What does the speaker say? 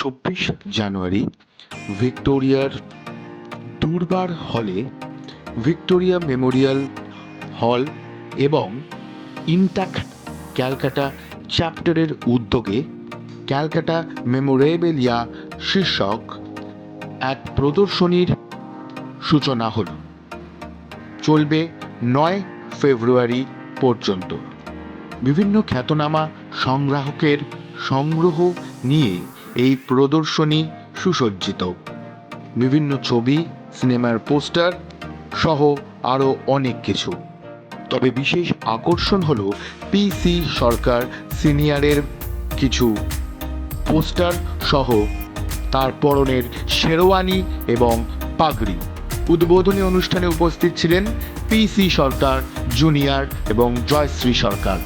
চব্বিশ জানুয়ারি ভিক্টোরিয়ার দুর্বার হলে ভিক্টোরিয়া মেমোরিয়াল হল এবং ইনট্যাক্ট ক্যালকাটা চ্যাপ্টারের উদ্যোগে ক্যালকাটা মেমোরেবেলিয়া শীর্ষক এক প্রদর্শনীর সূচনা হল। চলবে নয় ফেব্রুয়ারি পর্যন্ত। বিভিন্ন খ্যাতনামা সংগ্রাহকের সংগ্রহ নিয়ে এই প্রদর্শনী সুসজ্জিত। বিভিন্ন ছবি, সিনেমার পোস্টার সহ আরও অনেক কিছু। তবে বিশেষ আকর্ষণ হল পিসি সরকার সিনিয়রের কিছু পোস্টার সহ তার পরনের শেরওয়ানি এবং পাগড়ি। উদ্বোধনী অনুষ্ঠানে উপস্থিত ছিলেন পিসি সরকার জুনিয়র এবং জয়শ্রী সরকার।